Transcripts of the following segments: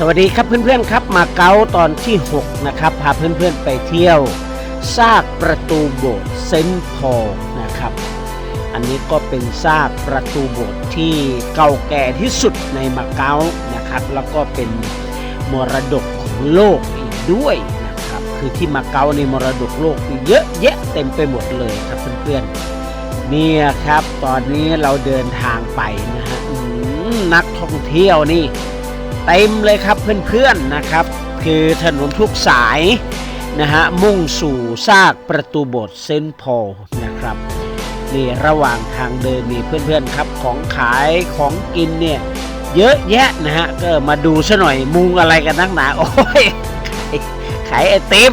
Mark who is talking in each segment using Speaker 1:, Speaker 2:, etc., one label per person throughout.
Speaker 1: สวัสดีครับเพื่อนๆครับมาเก๊าตอนที่ 6 นะครับ พาเพื่อนๆไปเที่ยวซากประตูโบสถ์เซนต์พอลนะครับ อันนี้ก็เป็นซากประตูโบสถ์ที่เก่าแก่ที่สุดในมาเก๊านะครับ แล้วก็เป็นมรดกของโลกอีกด้วยนะครับ คือที่มาเก๊าในมรดกโลกเยอะแยะเต็มไปหมดเลยครับเพื่อนๆเนี่ยครับ ตอนนี้เราเดินทางไปนะฮะนักท่องเที่ยวนี่ เต็มเลยครับเพื่อนๆนะครับ คือถนนทุกสายนะฮะมุ่งสู่ซากประตูโบสถ์เซนต์พอลนะครับนี่ระหว่างทางเดินนี่เพื่อนๆครับของขายของกินเนี่ยเยอะแยะนะฮะก็มาดูซะหน่อยมุงอะไรกันนักหนาโอ้ยขายไอติม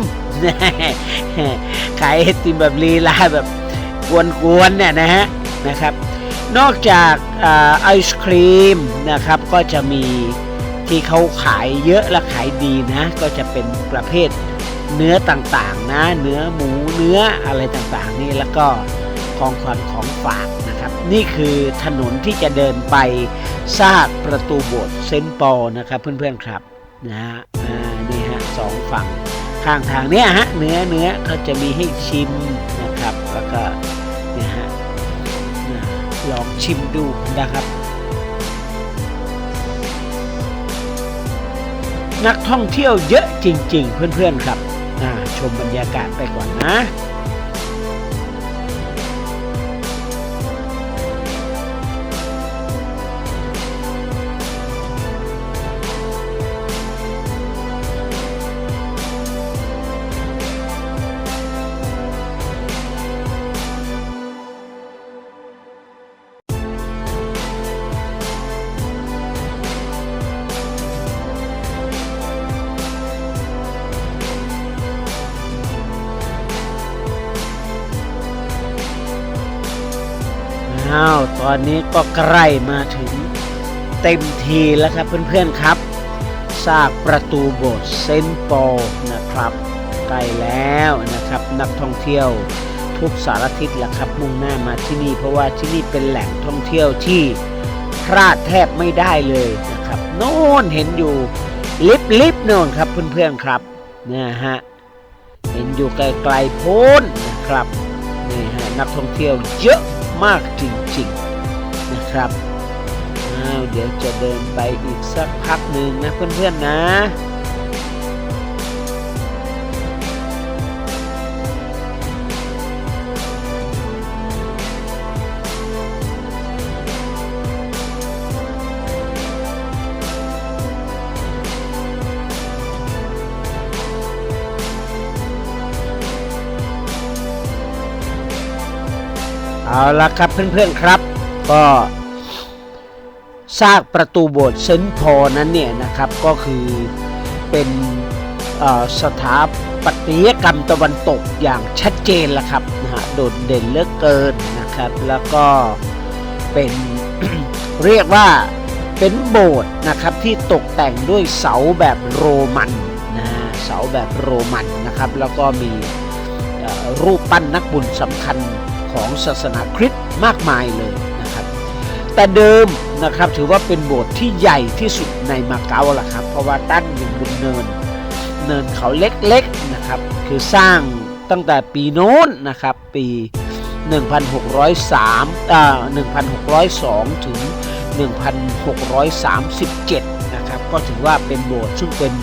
Speaker 1: ขายไอติมแบบลีลาแบบกวนๆเนี่ยนะฮะนะครับ นอกจากอไอศครีมนะครับก็จะมี ที่เขาขายเยอะและขายดีนะ ก็จะเป็นประเภทเนื้อต่างๆนะ เนื้อหมูเนื้ออะไรต่างๆ นี่แล้วก็ของขวัญของฝากนะครับ นี่คือถนนที่จะเดินไปซากประตูโบสถ์เซนต์ปอลนะครับเพื่อนๆครับนะฮะนี่ฮะสองฝั่งข้างทางเนี้ยฮะเนื้อเนื้อเขาจะมีให้ชิมนะครับ แล้วก็เนี่ยฮะลองชิมดูนะครับ นักท่องเที่ยวเยอะจริง ๆ เพื่อนๆครับอ่าชมบรรยากาศไปก่อนนะ อ้าวตอนนี้ก็ใกล้มาถึงเต็มทีแล้วครับเพื่อนๆครับซากประตูโบสถ์เซนต์ปอลนะครับใกล้แล้วนะครับ นักท่องเที่ยวทุกสารทิศแหละครับมุ่งหน้ามาที่นี่เพราะว่าที่นี่เป็นแหล่งท่องเที่ยวที่พลาดแทบไม่ได้เลยนะครับโน่นเห็นอยู่ลิบลิบโน่นครับเพื่อนๆครับนะฮะเห็นอยู่ไกลๆโพ้นนะครับนี่ฮะนักท่องเที่ยวเยอะ มากจริงๆนะครับอ้าวเดี๋ยวจะเดินไปอีกสักพักหนึ่งนะเพื่อนๆนะ เอาละครับเพื่อนๆครับ ก็ซากประตูโบสถ์เซนพอนั้นเนี่ยนะครับก็คือเป็นสถาปัตยกรรมตะวันตกอย่างชัดเจนละครับนะฮะโดดเด่นเหลือเกินนะครับ แล้วก็เป็นเรียกว่าเป็นโบสถ์นะครับที่ตกแต่งด้วยเสาแบบโรมันนะเสาแบบโรมันนะครับ แล้วก็มีรูปปั้นนักบุญสำคัญ ของศาสนาคริสต์มากมายเลยนะครับ แต่เดิมนะครับถือว่าเป็นโบสถ์ที่ใหญ่ที่สุดในมาเก๊าล่ะครับ เพราะว่าตั้งอยู่บนเนิน เนินเขาเล็กๆนะครับ คือสร้างตั้งแต่ปีโน้นนะครับ ปี 1603อ่า1602 ถึง 1637 นะครับ ก็ถือว่าเป็นโบสถ์ซึ่งเป็น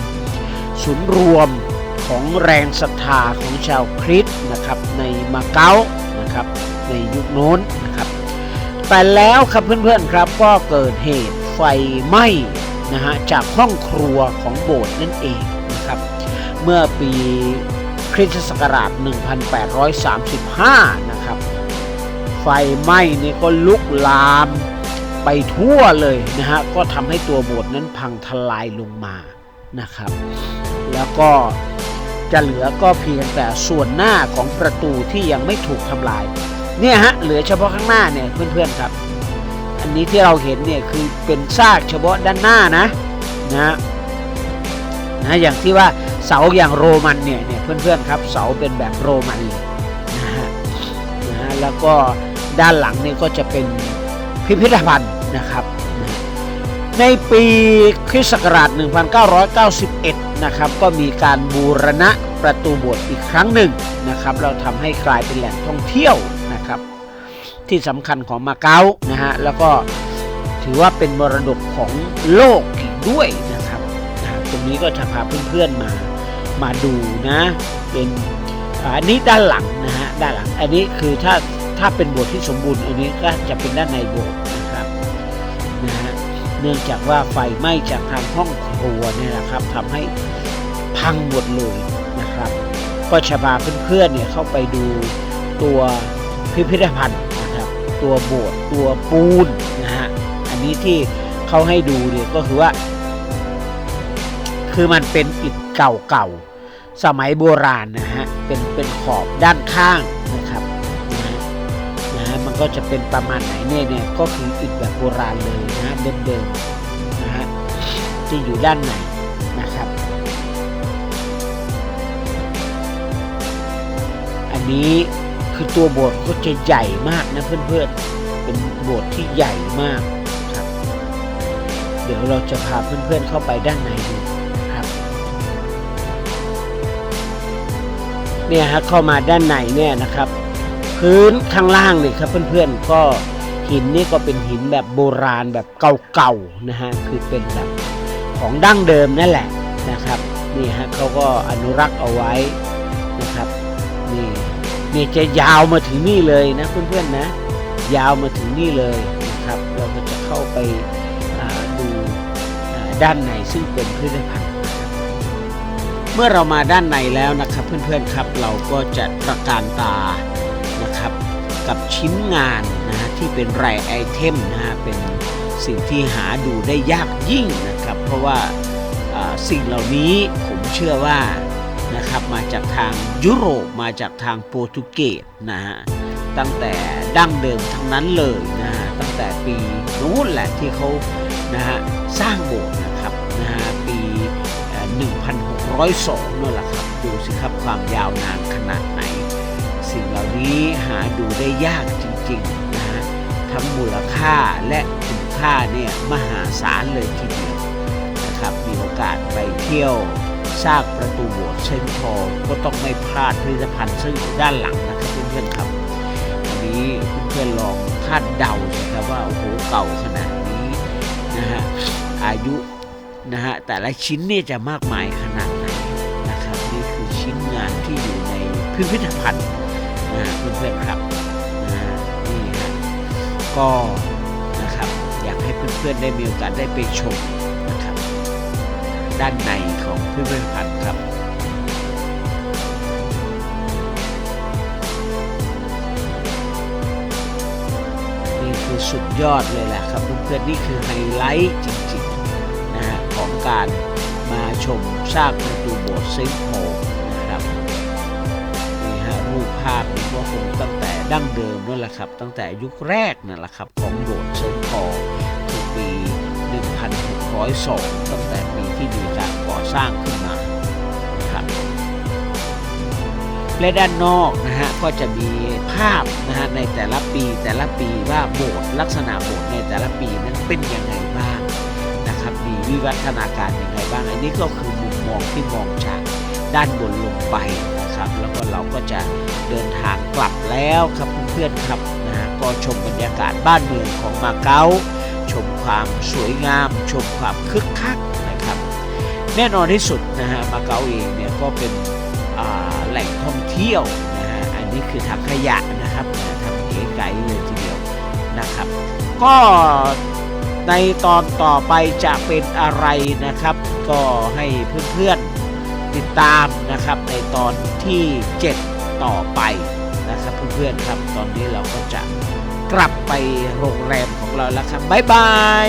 Speaker 1: ศูนย์รวมของแรงศรัทธาของชาวคริสต์นะครับในมาเก๊า นะครับในยุคโน้นนะครับแต่แล้วครับเพื่อนๆครับก็เกิดเหตุไฟไหม้นะฮะจากห้องครัวของโบสถ์นั่นเองนะครับเมื่อปีคริสตศักราช 1835 นะครับ ไฟไหม้นี่ก็ลุกลามไปทั่วเลยนะฮะ ก็ทำให้ตัวโบสถ์นั้นพังทลายลงมานะครับ แล้วก็ จะเหลือก็เพียงแต่ส่วนหน้าของประตูที่ยังไม่ถูกทำลาย เนี่ยฮะเหลือเฉพาะข้างหน้าเนี่ยเพื่อนๆครับ อันนี้ที่เราเห็นเนี่ยคือเป็นซากเฉพาะด้านหน้านะนะนะอย่างที่ว่าเสาอย่างโรมันเนี่ยเนี่ยเพื่อนๆครับเสาเป็นแบบโรมันเลยนะฮะนะแล้วก็ด้านหลังเนี่ยก็จะเป็นพิพิธภัณฑ์นะครับนะในปีคริสต์ศักราช 1991 นะครับ ก็มีการบูรณะประตูโบสถ์อีกครั้งหนึ่งนะครับ เราทำให้กลายเป็นแหล่งท่องเที่ยวนะครับ ที่สำคัญของมาเก๊านะฮะแล้วก็ถือว่าเป็นมรดกของโลกอีกด้วยนะครับนะตรงนี้ก็จะพาเพื่อนๆมามาดูนะเป็นอันนี้ด้านหลังนะฮะด้านหลัง อันนี้คือถ้าถ้าเป็นโบสถ์ที่สมบูรณ์อันนี้ก็จะเป็นด้านในโบสถ์นะครับนะฮะ เนื่องจากว่าไฟไหม้จากทางห้องครัวเนี่ยนะครับทำให้พังหมดเลยนะครับ ก็จะพาเพื่อนๆเนี่ยเข้าไปดูตัวพิพิธภัณฑ์นะครับ ตัวโบสถ์ตัวปูนนะฮะอันนี้ที่เขาให้ดูเนี่ยก็คือว่า คือมันเป็นอิฐเก่าๆสมัยโบราณนะฮะเป็นเป็นขอบด้านข้าง ก็จะเป็นประมาณไหนเนี่ยเนี่ยก็คืออิฐแบบโบราณเลยนะฮะเดิมๆนะฮะที่อยู่ด้านในนะครับ อันนี้คือตัวโบสถ์ก็จะใหญ่มากนะเพื่อนๆ เป็นโบสถ์ที่ใหญ่มากครับ เดี๋ยวเราจะพาเพื่อนๆเข้าไปด้านในดูครับ เนี่ยฮะเข้ามาด้านในเนี่ยนะครับ พื้นข้างล่างเนี่ยครับเพื่อนๆก็หินนี่ก็เป็นหินแบบโบราณแบบเก่าๆนะฮะคือเป็นแบบของดั้งเดิมนั่นแหละนะครับนี่ฮะเขาก็อนุรักษ์เอาไว้นะครับนี่นี่จะยาวมาถึงนี่เลยนะเพื่อนๆนะยาวมาถึงนี่เลยนะครับ เราก็จะเข้าไปดูด้านในซึ่งเป็นพิพิธภัณฑ์นะครับเมื่อเรามาด้านในแล้วนะครับ เพื่อนๆครับเราก็จะตระการตา นะครับ กับชิ้นงานนะฮะที่เป็นไรไอเทมนะฮะเป็นสิ่งที่หาดูได้ยากยิ่งนะครับ เพราะว่าสิ่งเหล่านี้ผมเชื่อว่านะครับมาจากทางยุโรปมาจากทางโปรตุเกสนะฮะตั้งแต่ดั้งเดิมทั้งนั้นเลยนะฮะตั้งแต่ปีนู้นแหละที่เขานะฮะสร้างโบสถ์นะครับนะฮะปีเอ่อ1602นั่นแหละครับดูสิครับความยาวนานขนาดไหน สิ่งเหล่านี้หาดูได้ยากจริงๆนะฮะทั้งมูลค่าและคุณค่าเนี่ยมหาศาลเลยทีเดียวนะครับมีโอกาสไปเที่ยวซากประตูโบสถ์เซนต์พอก็ต้องไม่พลาดพิพิธภัณฑ์ซึ่งอยู่ด้านหลังนะครับเพื่อนๆครับอันนี้เพื่อนๆลองคาดเดาสิครับว่าโอ้โหเก่าขนาดนี้นะฮะอายุนะฮะแต่ละชิ้นเนี่ยจะมากมายขนาดไหนนะครับนี่คือชิ้นงานที่อยู่ในพิพิธภัณฑ์ เพื่อนๆครับนะนี่ฮะก็นะครับอยากให้เพื่อนๆได้มีโอกาสได้ไปชมนะครับ ด้านในของพิพิธภัณฑ์ครับนี่คือสุดยอดเลยแหละครับเพื่อนๆนี่คือไฮไลท์จริงๆนะฮะของการมาชมซากประตูโบสถ์เซนต์พอล ภาพนี้ก็คงตั้งแต่ดั้งเดิมนั่นแหละครับ ตั้งแต่ยุคแรกนั่นแหละครับ ของโบสถ์เซนต์พอลคือปี 1602 ตั้งแต่ปีที่มีการก่อสร้างขึ้นมานะครับและด้านนอกนะฮะก็จะมีภาพนะฮะในแต่ละปีแต่ละปีว่าโบสถ์ลักษณะโบสถ์ในแต่ละปีนั้นเป็นยังไงบ้างนะครับมีวิวัฒนาการยังไงบ้างอันนี้ก็คือมุมมองที่มองจากด้านบนลงไป นะครับ แล้วก็เราก็จะเดินทางกลับแล้วครับเพื่อนๆครับนะฮะก็ชมบรรยากาศบ้านเมืองของมาเก๊าชมความสวยงาม ชมความคึกคักนะครับ แน่นอนที่สุดนะฮะมาเก๊าเองเนี่ยก็เป็นแหล่งท่องเที่ยวนะฮะอันนี้คือถังขยะนะครับทำเก๋ไก๋เลยทีเดียวนะครับ ก็ในตอนต่อไปจะเป็นอะไรนะครับ ก็ให้เพื่อนๆ ติดตามนะครับในตอนที่ 7 ต่อไปนะครับเพื่อนๆครับ ตอนนี้เราก็จะกลับไปโรงแรมของเราแล้วครับบ๊ายบาย